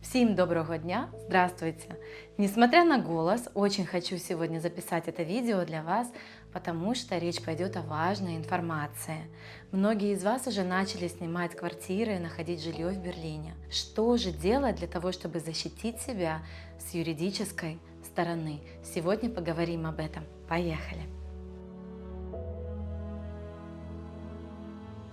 Всем доброго дня! Здравствуйте! Несмотря на голос, очень хочу сегодня записать это видео для вас, потому что речь пойдет о важной информации. Многие из вас уже начали снимать квартиры и находить жилье в Берлине. Что же делать для того, чтобы защитить себя с юридической стороны? Сегодня поговорим об этом. Поехали!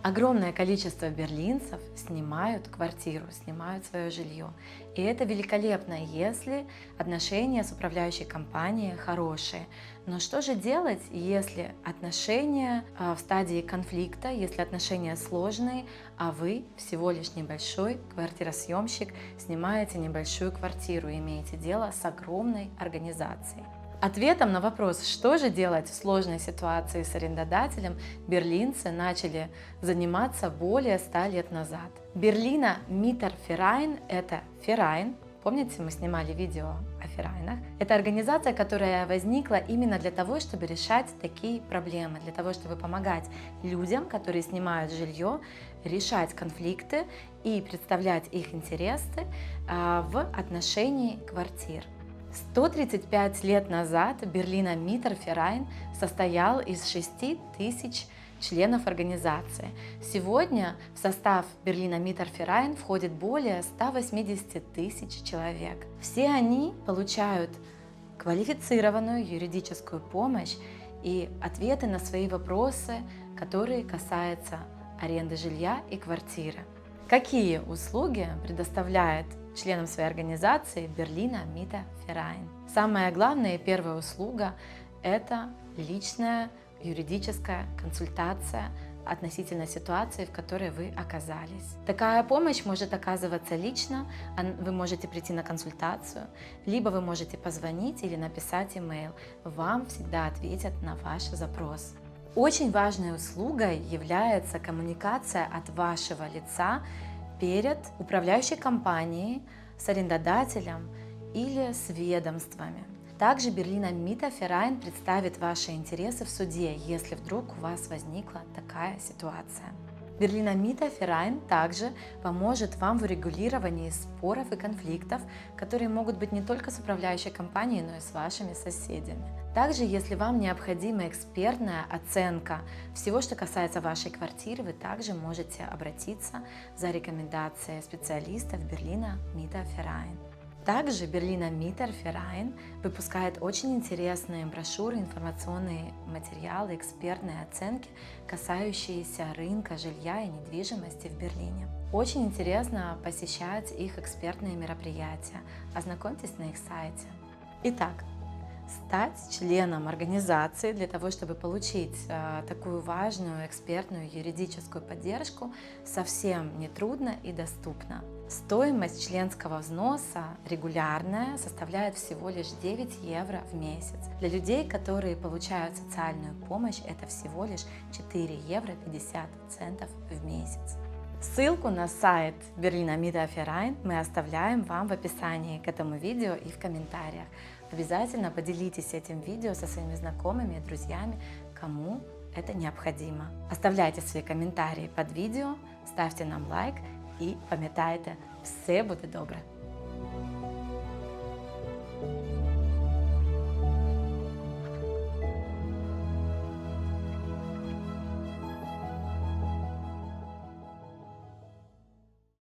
Огромное количество берлинцев снимают квартиру, снимают свое жилье. И это великолепно, если отношения с управляющей компанией хорошие. Но что же делать, если отношения а, в стадии конфликта, если отношения сложные, а вы всего лишь небольшой квартиросъемщик, снимаете небольшую квартиру, имеете дело с огромной организацией? Ответом на вопрос, что же делать в сложной ситуации с арендодателем, берлинцы начали заниматься более ста лет назад. Берлина Митер Ферайн – это Ферайн, Помните, мы снимали видео о Ферайнах? Это организация, которая возникла именно для того, чтобы решать такие проблемы, для того, чтобы помогать людям, которые снимают жилье, решать конфликты и представлять их интересы а, в отношении квартир. 135 лет назад Берлина Миттерферайн состоял из 6 тысяч членов организации. Сегодня в состав Берлина Миттерферайн входит более 180 тысяч человек. Все они получают квалифицированную юридическую помощь и ответы на свои вопросы, которые касаются аренды жилья и квартиры. Какие услуги предоставляет членом своей организации Берлина Мита Ферайн. Самая главная и первая услуга – это личная юридическая консультация относительно ситуации, в которой вы оказались. Такая помощь может оказываться лично, вы можете прийти на консультацию, либо вы можете позвонить или написать имейл. Вам всегда ответят на ваш запрос. Очень важной услугой является коммуникация от вашего лица перед управляющей компанией, с арендодателем или с ведомствами. Также Берлина Мита Феррайн представит ваши интересы в суде, если вдруг у вас возникла такая ситуация. Берлина Мита Феррайн также поможет вам в урегулировании споров и конфликтов, которые могут быть не только с управляющей компанией, но и с вашими соседями. Также, если вам необходима экспертная оценка всего, что касается вашей квартиры, вы также можете обратиться за рекомендацией специалистов Берлина Мита Феррайн. Также Берлина Митер Феррайн выпускает очень интересные брошюры, информационные материалы, экспертные оценки, касающиеся рынка жилья и недвижимости в Берлине. Очень интересно посещать их экспертные мероприятия. Ознакомьтесь на их сайте. Итак, стать членом организации для того, чтобы получить э, такую важную экспертную юридическую поддержку, совсем нетрудно и доступно. Стоимость членского взноса регулярная составляет всего лишь 9 евро в месяц. Для людей, которые получают социальную помощь, это всего лишь 4 евро 50 центов в месяц. Ссылку на сайт Берлина Мидиаферайн мы оставляем вам в описании к этому видео и в комментариях. Обязательно поделитесь этим видео со своими знакомыми и друзьями, кому это необходимо. Оставляйте свои комментарии под видео, ставьте нам лайк і пам'ятайте, все буде добре.